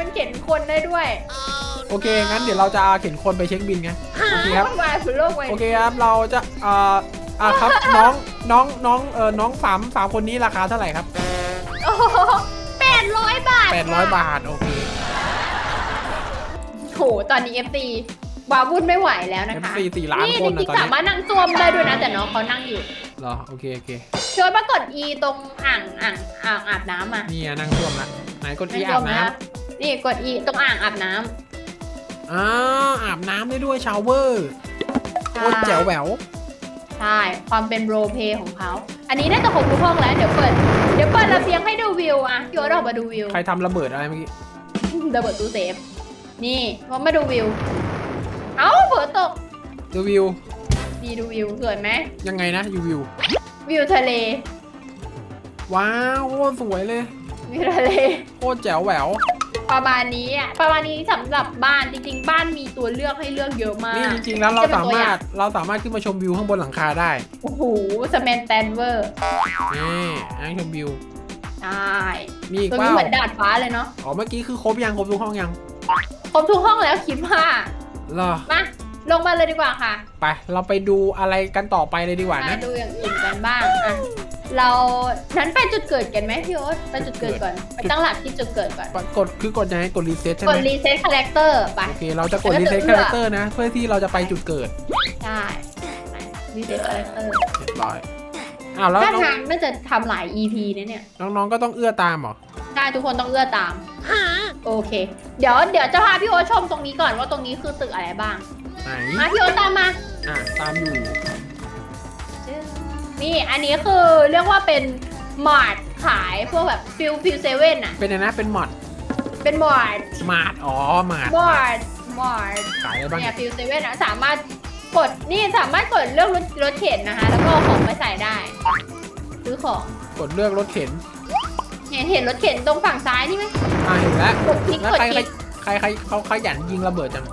มันเข็นคนได้ด้วยโอเค งั้นเดี๋ยวเราจะเข็นคนไปเช็คบินไง โอเคครับ วุ่นวายสุดโลกเลยโอเคครับ เราจะอ่าอ่าครับ น้อง น้อง น้อง เออน้องสามสามคนนี้ราคาเท่าไหร่ครับโอ้แปดร้อยบาท800 บาท โอเคโห ตอนนี้ FT วาวุ่นไม่ไหวแล้วนะคะ FC สี่ล้านนี่คนจนะริงตอนๆสานี้มารถนั่งซ่วมได้ด้วยนะ แต่น้องเขานั่งอยู่เหรอ โอเค โอเคช่วยมากด E ตรงอ่างอ่างอ่างอาบน้ำอะ นี่อะนั่งท่วมละไหนกดนั่อีงอาซ่วบมน้นะ นี่กด E ตรงอ่างอาบน้ำำอ้าวอาบน้ำได้ด้วยชาวเวอร์ใช่โคตรแจ๋วแหววใช่ ความเป็นโรลเพลย์ของเขา อันนี้น่าจะครบทุกห้องแล้ว เดี๋ยวเปิด เดี๋ยวเปิดระเบียงให้ดูวิวอะพี่โอ๊ตออกมาดูวิว ใครทำระเบิดอะไรเมื่อกี้ระเบิดตู้เซฟ นี่พอมาดูวิว เอ้าเผลอตก ดูวิวนี่ดูวิวสวยไหมยังไงนะยูวิว วิวทะเล ว้าวโคตรสวยเลย วิวทะเล โคตรแจ๋วแหวว ประมาณนี้อะประมาณนี้สำหรับบ้านจริง ๆ บ้านมีตัวเลือกให้เลือกเยอะมากนี่จริงๆแล้วเราจะเป็นสาตัวอมาย่างรถเราสามารถขึ้นมาชมวิวข้างบนหลังคาได้โอ้โหสแมนแตนเวอร์นี่นั่งชมวิวใช่มีอีกตัวเปนี้ล่าเหมือนดาดฟ้าเลยเนาะอ๋อเมื่อกี้คือครบยังครบทุกห้องยัง ครบทุกห้องแล้วคิดว่าเหรอมา ลงมาเลยดีกว่าค่ะไป เราไปดูอะไรกันต่อไปเลยดีกว่ามานะ ดูอย่างอื่นกันบ้างอะเรานั้นไปจุดเกิดกันไหมพี่โอ๊ตไปจุดเกิดก่อนไปตั้งหลักที่จุดเกิดก่อนกดคือกดยังไงกดรีเซ็ตใช่กไหมดรีเซ็ตคาแรคเตอร์ไป โอเคเราจะกดแล้วรีก็เซ็ตจะคาเลืแรอกคเตอร์นะ เพื่อที่เราจะไปจุดเกิดใช่รีเซ็ตคาแรคเตอร์เรียบร้อยอ้าวแล้วถ้าน้องทางน่าจะทำหลาย EP นะเนี่ย น้องๆก็ต้องเอื้อตามเหรอใช่ทุกคนต้องเอื้อตาม โอเค เดี๋ยวเดี๋ยวจะพาพี่โอ๊ตชมตรงนี้ก่อนว่าตรงนี้คือตึกอะไรบ้าง ไหนมาพี่โอ๊ตตามมา อะตามอยู่ นี่อันนี้คือเรียกว่าเป็นมาร์ทขายพวกแบบฟิลฟิลเซเว่นอะเป็นไงนะเป็นหมอดเป็นมาร์ทมาดอ๋อมาดมาร์ทมาร์ทขายอะไรบ้างเนี่ยฟิลเซเว่นอะสามารถกดนี่สามารถกดเลือกรถรถเข็นนะคะ แล้วก็เอาของไปใส่ได้ซื้อของกดเลือกรถเข็นเห็นเห็นรถเข็นตรงฝั่งซ้ายนี่ไหมอะเห็นแล้วกดคลิกแล้วกดใครคลิกใครใครเขาขยันยิงระเบิดจัง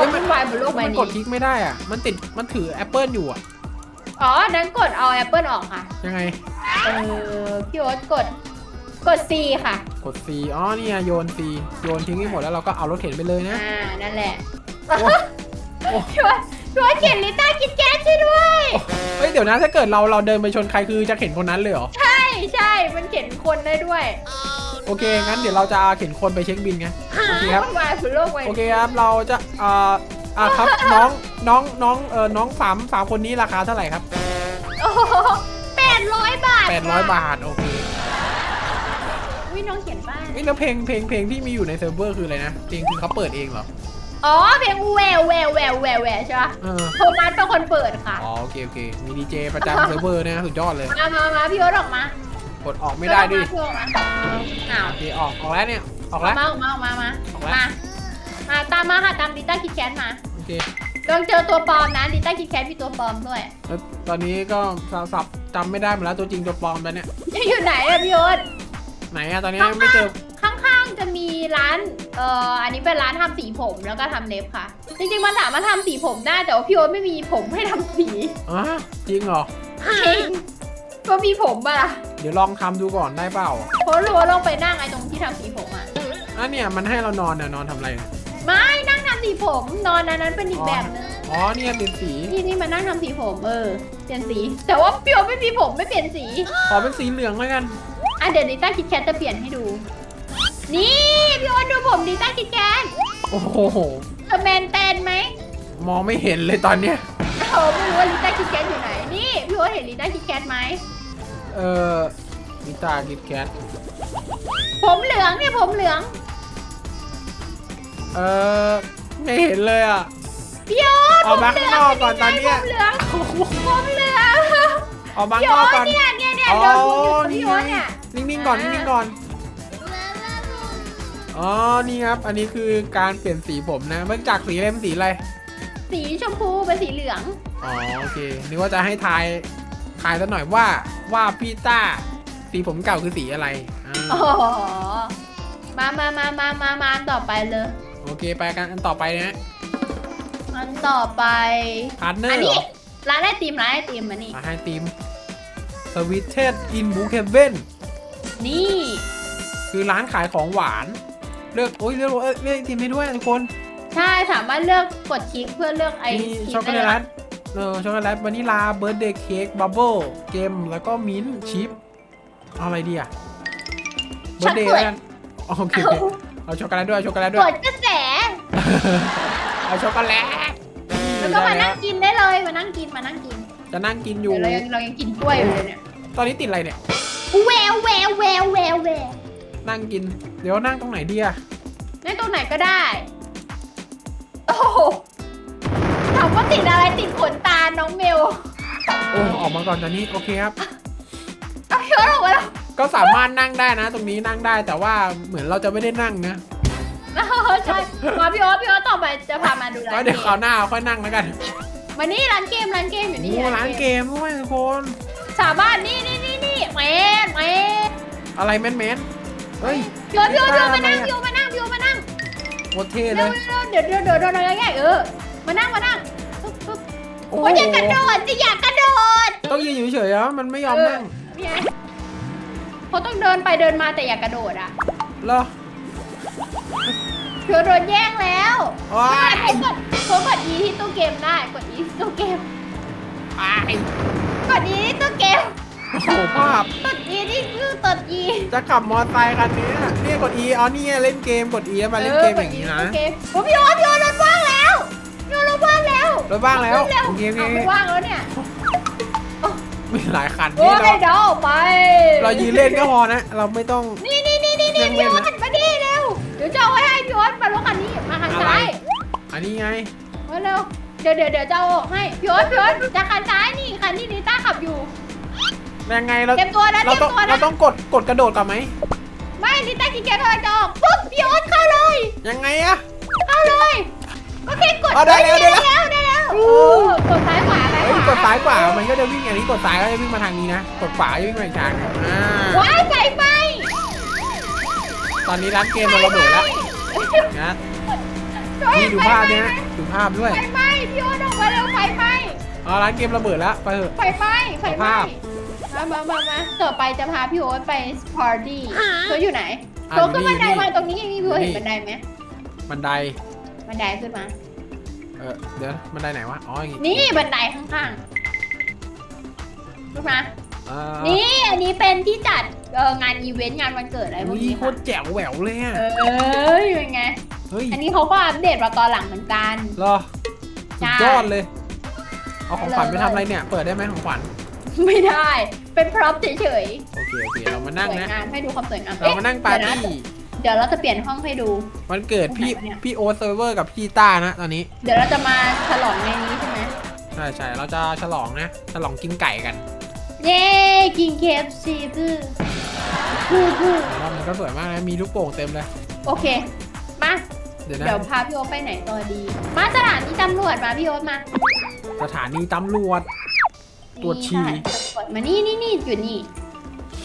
เขาวุ่นวายบนโลกใบมันกดนี้คลิกไม่ได้อะ มันติด มันถือแอปเปิลอยู่อะ อ๋อนั้นกดเอาแอปเปิลออกค่ะ ยังไง เออพี่โอ๊ตกดกด C ค่ะ กด C อ๋อนี่ไงโยน C โยนทิ้งให้หมดแล้วเราก็เอารถเข็นไปเลยนะ อ่า นั่นแหละโอ้โอ้ พี่โอ๊ตพี่โอ๊ตเขียนลิต้ากินแก๊สช่วยด้วย เฮ้ยเดี๋ยวนะถ้าเกิดเราเราเดินไปชนใครคือจะเข็นคนนั้นเลยเหรอ ใช่ใช่มันเขียนคนได้ด้วย โอเค งั้นเดี๋ยวเราจะเข็นคนไปเช็คบินไง โอเคครับวุ่นวายสุดโลกเลยโอเคครับ เราจะอ่าอ่าครับ น้อง น้อง น้อง เออน้องสามสามคนนี้ราคาเท่าไหร่ครับโอ้แปดร้อยบาท800 บาท โอเควิน้องเขียนบ้านเอ้ยแล้วเพลง เพลง เพลงที่มีอยู่ในเซิร์ฟเวอร์คืออะไรนะ เพลงคือเขาเปิดเองเหรอ อ๋อเพลงแววแววแววแววแววใช่ปะเออ โทมัสเป็นคนเปิดค่ะ อ๋อ โอเค โอเค มีดีเจประจำเซิร์ฟเวอร์นะ สุดยอดเลย มามามาพี่โอ๊ตออกมา กดออกไม่ได้ดิพี่โอ๊ตออกมาอ้าวโอเคออกออกแล้วเนี่ยออกออแล้กวมาออกมาออกมามาออกแล้ว มามาตามมาค่ะตามลิต้าคิดแคทมาโอเคลองเจอตัวปลอมนะลิต้าคิดแคทมีตัวปลอมด้วยแล้วตอนนี้ก็สับจำไม่ได้หมดแล้วตัวจริงตัวปลอมแล้วเนี่ยอยู่ไหนอะพี่โอ๊ตไหนอะตอนนี้ไม่เจอข้างๆจะมีร้านเอ่ออันนี้เป็นร้านทำสีผมแล้วก็ทำเล็บค่ะ จริงๆมันสามารถทำสีผมได้แต่ว่าพี่โอ๊ตไม่มีผมให้ทำสี อ๋อจริงเหรอจริงก็มีผมป่ะล่ะ เดี๋ยวลองทำดูก่อนได้เปล่าเพราะรู้ว่าลองไปนั่งไอ้ตรงที่ทำสีผมอะอะเนี่ยมันให้เรานอนเนี่ยนอนทำอะไรเนี่ยไม่นั่งทำสีผม นอนอันนั้นเป็นอีกแบบนึงอ๋อเนี่ยเป็นสีนี่นี่มานั่งทำสีผมเออ เปลี่ยนสี แต่ว่าพี่โอ๊ตไม่มีผมไม่เปลี่ยนสีขอเป็นสีเหลืองแล้วกันอะเดี๋ยวนิต้าคิดแคทจะเปลี่ยนให้ดู นี่พี่โอ๊ตดูผมนิต้าคิดแคทโอ้โหเธอแมนแตนไหมมองไม่เห็นเลยตอนเนี้ย เขาไม่รู้ว่าลิต้าคิดแคทอยู่ไหน นี่พี่โอ๊ตเห็นลิต้าคิดแคทไหม เออนิตากิดแคทผมเหลืองเนี่ยผมเหลืองเออไม่เห็นเลยอะ พี่โอ๊ตออกมาข้างนอกก่อนตอนเนี้ย ผมเหลืองผมเหลืองออกมาพี่ข้างนโอ๊อกตก่อนเนี่ยเนี่ยเนี่ยอ๋อเดินวนอยู่กับนี่พี่ไงโอ๊ตเนี่ย นิ่งๆก่อนอ่า นิ่งๆก่อน อ๋อ นี่ครับ อันนี้คือการเปลี่ยนสีผมนะ เมื่อจากสีอะไรเป็นสีอะไร สีชมพูเป็นสีเหลือง อ๋อ โอเค นึกว่าจะให้ทาย ทายซะหน่อยว่าว่าพี่ต้าสีผมเก่าคือสีอะไรอ่าอ๋อมามามามามามาอันต่อไปเลย โอเคไปกันอันต่อไปนะอันต่อไป พาร์ทเนออันร์เหรนี้อร้านไอติมร้านไอติมมานี่ มาให้ทีมสวิตเทสอินบูเคเว่นนี่ คือร้านขายของหวาน เลือกโอ้ยเลือกเอ้ยเลือกไอติมให้ด้วยทุกคน ใช่สามารถเลือกกดคลิกเพื่อเลือกไอมีศช็อกโกแลต เออช็อกโกแลตวานิลาเบิร์ดเดย์เค้กบับเบิ้ลเกมแล้วก็มิ้นท์ชิปเอาอะไรดีอะเบิร์ดเดย์แล้วกันอ๋อโอเคโอเคเอาช็อกโกแลตด้วยช็อกโกแลตด้กวยดกระแสเอาช็อกโกแลตแล้วก็มาได้นั่งกินได้เลยมานั่งกินมานั่งกิน จะนั่งกินอยู่เดี๋ยวเรายังเรายังกินกล้วยอยู่เลยเนี่ย ตอนนี้ติดอะไรเนี่ยแววแววแววแววแววนั่งกิน เดี๋ยวนั่งตรงไหนดีอะนั่งตรงไหนก็ได้ โอ้โหถาม ว่าติดอะไรติดขนตา น้องเมลโอ้ออกมาก่อนตอนนี้โอเคครับ เอาพี่ว่าออกมาแล้วก็สามารถนั่งได้นะ ตรงนี้นั่งได้แต่ว่าเหมือนเราจะไม่ได้นั่งนะใช่มาพี่โอ๊ตพี่โอ๊ตต่อไปจะพามาดูร้าก็นเดี๋ยวเกคราวมหน้าค่อยนั่งแล้วกันมานี่ร้านเกมร้านเกมอยู่นี่โอ้ร้านเกมด้วยทุกคนสามารถนี่นี่นี่นี่แมนแมนอะไรแมนแมนเฮ้ยพี่โอ๊ตพี่โอ๊ตพี่โอ๊ตมานั่งอะไรอะพี่โอ๊ตมานั่งพี่โอ๊ตมานั่ง โคตรเท่เลเร็วย เร็วเดี๋ยวเดี๋ยวเดี๋ยวเดี๋ยวเราง่ายๆเออมานั่งมานั่งปึ๊บปึ๊บ โอ้โอ้ยอย่ากระโดดจะอยากกระโดดต้องยืนอยู่เฉยๆอะมันไม่ยอมนั่งเนี่ยเขาต้องเดินไปเดินมาแต่อย่ากระโดดอะเหรอ เธอโดนแย่งแล้วว้าไม่ยเป็นไรเขากดเขากด E ที่ตู้เกมได้กด E ที่ตู้เกมว้ายกด E ที่ตู้เกมโอ้โหภาพกด E ที่ตู้กด E จะขับมอเตอร์ไซค์คันนี้อะนี่กด E อ๋อนี่ไงเล่นเกมกด E แล้วมาเล่นเกมอย่างนี้นะ โอเคโอ้พี่โอ๊ตพี่โอ๊ตรถ แล้วรถบ้างแล้ว เร็วโอเคโอเคเอาไม่ว่างแล้วเนี่ยมีหลายคันโอ้นี่ยเราเดี๋ยวออกไปเรายืนเล่นก็พอนะ เราไม่ต้อง นี่นี่นี่นี่นี่ยังพี่เล่นโอ๊นะตมาดิเร็วเดี๋ยวจะเอาไว้ให้พี่โอ๊ตมารถคันนี้มาคันซ้ายอันนี้ไง มาเร็วเดี๋ยวเดี๋ยวเดี๋ยวจะเอาออกให้พี่โอ๊ตพี่โอ๊ตจะคันซ้ายนี่คันที่นิต้าขับอยู่ ยังไงเราเตรียมตัวนะเราเตรียต้องมตัวเรานะต้องกดกดกระโดดก่อนไหม ไม่นิต้ากินแกกำลังจะออกปุ๊บพี่โอ๊ตเข้าเลย ยังไงอะ เข้าเลย ก็แค่กดเอาได้แล้วได้ได้แล้วแล้ว ได้ แล้วโอ้โอ้กดซ้ายขวาซ้ายเฮ้ขยวากดซ้ายกว่ามันก็จะวิ่งอย่างนี้กดซ้ายก็จะวิ่งมาทางนี้นะ กดขวาจะวิ่งมาอีกทางหนึ่งอ่าว้ายไฟไหม้ตอนนี้ร้านเกมเราระเบิดแล้วนะช่วยนี่ดูไฟภาพไหม้เนี้ยดูภาพด้วยไฟไหม้พี่โอ๊ตออกมาเร็วไฟไหม้อ๋อร้านเกมระเบิดแล้วไปเถอะ ไฟไหม้ไฟไหม้ภาพมามามามาต่อไปจะพาพี่โอ๊ตไปปาร์ตี้เธออยู่ไหนอะเธอขึ้นอยู่บันไดนี่มาตรงนี้ยังมีพี่โอ๊ตนี่เห็นบันไดไหมบันไดบันไดขึ้นมา เออเดี๋ยวบันไดไหนวะ อ๋ออย่างงี้นี่บันไดข้างๆขึ้นมาอ่านี่อันนี้เป็นที่จัดเอ่องานอีเวนต์งานวันเกิดอะไรพวอุ้กยนี้โคค่ะตรแจ๋วแหววเลยอะเอ้ยเป็นไง เฮ้ยอันนี้เขาก็อัปเดตมาตอนหลังเหมือนกัน เหรอใช่สุดยอดเลย เอาของขวัญไปทำอะไรเนี่ย เปิดได้ไหมของขวัญ ไม่ได้ เป็นพร็อพเฉยโอเคโอเคเรามาๆนั่งสวยนะ งามให้ดูความสวยงามเรามานั่งปาร์เดี๋ยวตี้นะ เดี๋ยวเราจะเปลี่ยนห้องให้ดูวันเกิดพี่ตรงไหนวะเนี่ย พี่โอตเซิร์ฟเวอร์กับพี่ต้านะตอนนี้ เดี๋ยวเราจะมาฉลองในนี้ใช่ไหมใช่ใช่เราจะฉลองนะ ฉลองกินไก่กันเย้กินเคฟซีบื้อบื้อบื้อรอบนี้ก็สวยมากนะ มีลูกโป่งเต็มเลย โอเค มา เดี๋ยวนะ เดี๋ยวพาพี่โอ๊ตไปไหนต่อดี มาสถานีตำรวจมาพี่โอ๊ตมาสถานีตำรวจ ตรวจฉี่ นี่ค่ะตำรวจมานี่นี่นี่อยู่นี่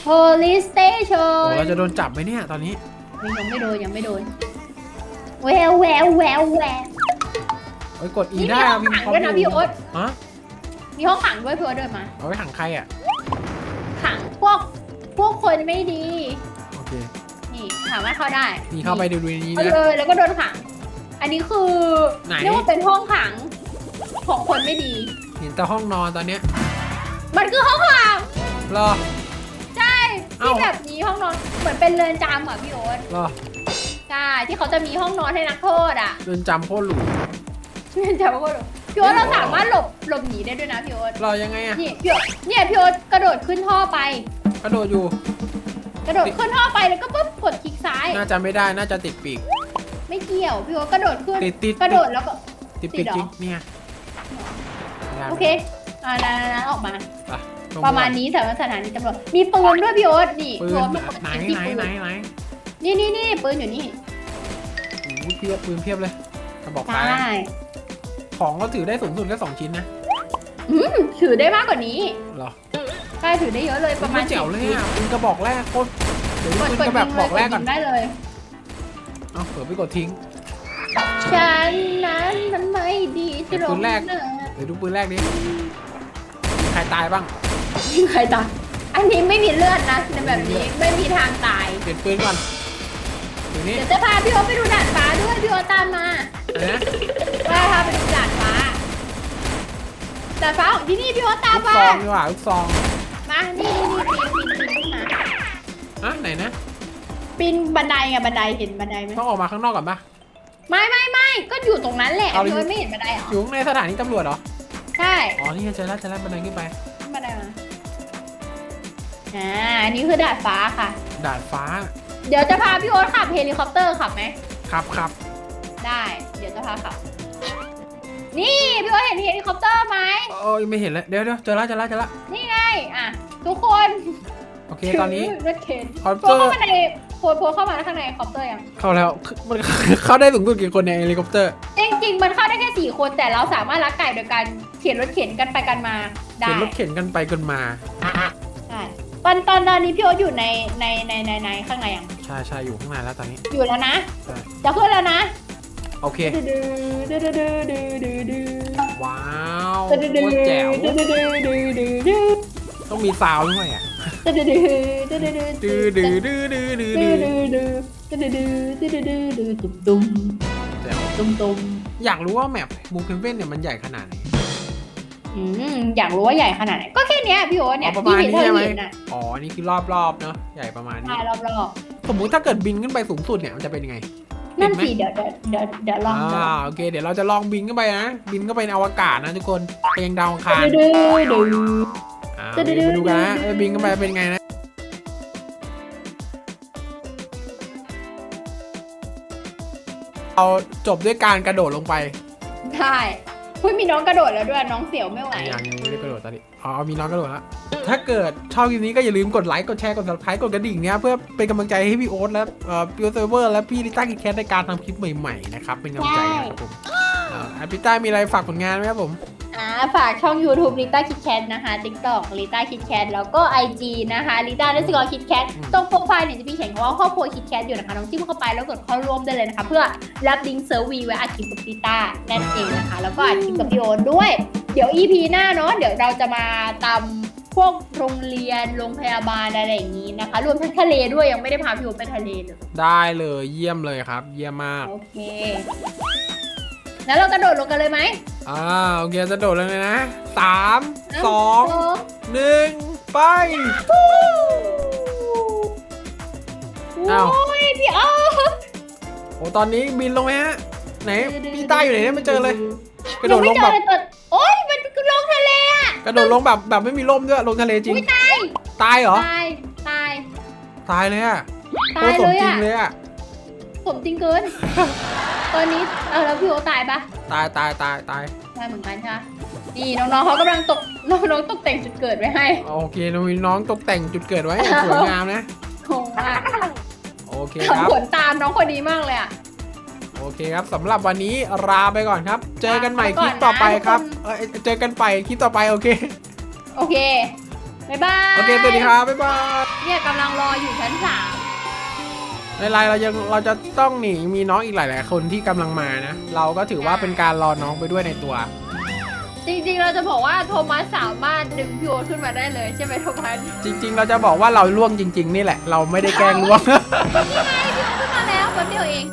police station โอ้เราจะโดนจับไหมเนี่ยตอนนี้ ยังไม่โดนยังไม่โดนแววแววแววแววเอ้ยกด E นี่ได้มีห้องขังด้วยนะพี่โอ๊ตฮะมีห้องขังด้วยพี่โอ๊ตเดินมา เอาไว้ขังใครอะ ขังพวกพวกคนไม่ดี โอเค นี่ถามว่าเข้าได้นี่เข้าไปดูดูในนี้เอานะ เลยแล้วก็โดนขัง อันนี้คือไหน เรียกว่าเป็นห้องขังของคนไม่ดี เห็นแต่ห้องนอนตอนเนี้ยมันคือห้องขังรอใช่เอ้า ที่แบบนี้ห้องนอนเหมือนเป็นเรือนจำอะพี่โอ๊ตรอใช่ที่เขาจะมีห้องนอนให้นักโทษอะเดินจำโคตรหรูเรือนจำก็พี่โอ๊ตเราสามารถหลบหลบหนีได้ด้วยนะพี่โอ๊ตรอยังไงอะนี่พี่โอ๊ตเนี่ยพี่โอ๊ตกระโดดขึ้นท่อไป กระโดดอยู่ กระโดดขึ้นท่อไปแล้วก็ปุ๊บกดคลิกซ้าย น่าจะไม่ได้น่าจะติดปีก ไม่เกี่ยวพี่โอ๊ตกระโดดขึ้นติดติดกระโดดแล้วก็ติดปีกติดเหรอจริงเนี่ยได้โอเคอ่านั้นๆออกมาไปลงประมาณนี้สำหรับสถานีตำรวจมีปืนด้วยพี่โอ๊ตนี่ปืพี่นโอ๊ตมาเปิดไหนที่ไหนปืนไหนไหนนี่นี่นี่ปืนอยู่นี่โอ้โหเพียบปืนเพียบเลยกระบอกใชฟ้า่ของก็ถือได้สูงสุดแค่สองชิ้นนะอืมถือได้มากกว่านี้เหรอใช่ถือได้เยอะเลยประมาณเจ๋วเลยสิบอะปืนกระบอกแรกโคตรเดี๋ยวกดปืนกดกระแบบยิงบเลอยกกแรดกก่ยิอนงได้เลยเอาเผื่อไปกดทิ้งฉันนั้นมันไม่ดีที่ปืนแรกนะเดี๋ยวดูปืนแรกนี้มีใครตายบ้างยิง ใครตายอันนี้ไม่มีเลือดนะในแบบนี้ไม่มีทางตาย เปลี่ยนปืนก่อนอยู่นี่เดี๋ยวจะพาพี่โอ๊ตไปดูดาดฟ้าด้วยพี่โอ๊ตตามมาอะไรนะว่าพาไปดูดาดฟ้าดาดฟ้าของที่นี่พี่โอ๊ตตามลูกมาซองดีกว่าลูกซองมานี่นี่นี่ปีนปีนปีนขึ้นมาอะไหนนะ ปีนบันไดไงบันไดเห็นบันไดไหมต้องออกมาข้างนอกก่อนปะ ไม่ไม่ไม่ก็อยู่ตรงนั้นแหละเอาเลยพี่โอ๊ตไม่เห็นบันไดเหรออยู่ในสถานีตำรวจเหรอ ใช่ อ๋อ นี่ไงเจอแล้วเจอแล้วบันไดขึ้นไปขึ้นบันไดมา อ่าอันนี้คือดาดฟ้าค่ะ ดาดฟ้าเดี๋ยวจะพาพี่โอ๊ตขับเฮลิคอปเตอร์ขับไหมครับครับได้ เดี๋ยวจะพาขับ นี่พี่โอ๊ตเห็นเฮลิคอปเตอร์ไหมโอ้ยไม่เห็นแล้วเดี๋ยวเดี๋ยวเจอแล้วเจอแล้วเจอแล้วนี่ไงอะทุกคนโอเคตอนนี้ถืรถเข็นคอปโพเตอเข้าร์มาในโพโพเข้ามาข้างในคอปเตอร์ยังเข้าแล้วมัน เข้าได้สูงสุดกี่คนในเฮลิคอปเตอร์จริงๆ มันเข้าได้แค่สี่คนแต่เราสามารถลักไก่โดยการเขียนรถเข็นกันไปกันมาได้เข็นรถเข็นกันไปกันมาใช่ ตอนตอนตอนนี้พี่โอ๊ตอยู่ในในในในในข้างในยังใช่ใช่อยู่ข้างในแล้วตอนนี้อยู่แล้วนะใช่จะขึ้นแล้วนะโอเคดื้อดื้อดื้อดื้อดื้อดื้อดื้อว้าวดื้อดื้อโคตรแจ๋วดื้อดื้อดื้อดื้อดื้อดื้อต้องมีซาวด์ด้วยอะดื้อดื้อดื้อดื้อดื้อดื้อดื้อดื้อดื้อดื้อดื้ดื้ออดื้อดื้อดื้อดื้อดื้อดื้อดื้อดื้อตุ้มตุ้มแจ๋วตุ้มตุ้มอยากรู้ว่าแมปมูเคเว่นเนี่ยมันใหญ่ขนาดไหนอื มอยากรู้ว่าใหญ่ขนาดไหนก็แค่เนี้ยพี่โอ๊ตเนี่อ๋ยอประมาณที่นี้เห็นใช่เธไหมอเห็นน่ะอ๋อนี่คือรอบๆเนาะใหญ่ประมาณนี้ ใช่รอบสมมุติถ้าเกิดบินขึ้นไปสูงสุดเนี่ยมันจะเป็นยังไงๆนั่นสิเดี๋ยวเดี๋ยวเดี๋ยวเดี๋ยวลองดูอ่าโอเค เดี๋ยวเราจะลองบินขึ้นไปนะ บินเข้าไปในอวกาศนะทุกคนไปยังดาวอังคารดื้อดื้อดื้ออ่าดื้อเดี๋ยวดื้อมาดูกันนะดื้อว่าบินเข้าไปเป็นไงนะ เราจบด้วยการกระโดดลงไป ได้ คุยมีน้องกระโดดแล้วด้วยน้องเสียวไม่ไหว ยังยังไม่ได้กระโดดตอนนี้อ๋อมีน้องกระโดดแล้วถ้าเกิดชอบคลิปนี้ก็อย่าลืมกดไลค์กดแชร์กด subscribe กดกระดิ่งเนี่ยเพื่อเป็นกำลังใจให้พี่โอ๊ตและเอ่อพี่โอ๊ตเซอร์เวอร์และพี่ลิต้าคิดแคทในการทำคลิปใหม่ๆนะครับเป็นกำลังใจให้ครับผมเอ่อพี่ต้ามีอะไรฝากผลงานไหมครับผม อ่าฝากช่อง YouTube ลิต้าคิดแคทนะคะ TikTok ลิต้าคิดแคทแล้วก็ IG นะคะลิต้าเดสกอร์คิดแคทอืมตรงโปรไฟล์เนี่ยจะมีเขียนคำว่าครอบครัวคิดแคทอยู่นะคะน้องจิ้มเข้าไปแล้วกดเข้าร่วมได้เลยนะคะ เพื่อรับลิงก์เซอร์วีไว้อัดคลิปกับลิต้านั่นเองนะคะ แล้วก็อัดคลิปกับพี่โอ๊ตด้วย เดี๋ยว EP หน้าเนาะเดี๋ยวเราจะมาตามพวกโรงเรียนโรงพยาบาลอะไรอย่างนี้นะคะ รวมทั้งทะเลด้วยยังไม่ได้พาพี่โอ๊ตไปทะเลเลยได้เลยเยี่ยมเลยครับ เยี่ยมมาก โอเค แล้วเรากระโดดลงกันเลยไหม อ่าโอเคจะโดดเลยนะสามะสองหนึ่งไปอ้าวโอ้ยพี่อ้อโอ้ตอนนี้บินลงไหมฮะ ไหนพี่ต้าอยู่ไหนเนี่ยไม่เจอเลย กระโดดลงยัแบบไม่เจอเลยโอ๊ยมันคือลงทะเลอะกระโดดลงแบบแบบไม่มีร่มด้วยลงทะเลจริงอุ้ยตายตายเหรอตายตายตายเลยอะตายโคตรสเลมยจริงอะ เลยอะสมจริงเกิน ตอนนี้เออแล้วพี่โอตายปะตายตายตายตายตายเหมือนกันใช่ปะนี่น้องๆเขากำลังตกน้องๆตกแต่งจุดเกิดไว้ให้ โอเคเรามีน้องตกแต่งจุดเกิดไว้อย่างสวยงามนะ โหมากโอเคครับ ทำผลตามน้องคนนี้มากเลยอะโอเคครับสำหรับวันนี้ลาไปก่อนครับ เจอกันใหม่คลิปต่อไปครับเอ้ยเจอกันไปคลิปต่อไปโอเค โอเค บ๊ายบายโอเคสวัสดีครับบ๊ายบาย เนี่ยกำลังรออยู่ชั้นสาม ในไลน์เรายังเราจะต้องหนีมีน้องอีกหลาย ๆ คนที่กำลังมานะ เราก็ถือว่าเป็นการรอน้องไปด้วยในตัว จริงๆ เราจะบอกว่าโทมัสสามารถดึงพี่โอตขึ้นมาได้เลยใช่ไหมโทมัสจริง ๆ เราจะบอกว่าเราล่วงจริง ๆ นี่แหละ เราไม่ได้แกล้งล่วง นี่ไงพี่โอตขึ้นมาแล้วแป๊บเดียวเอง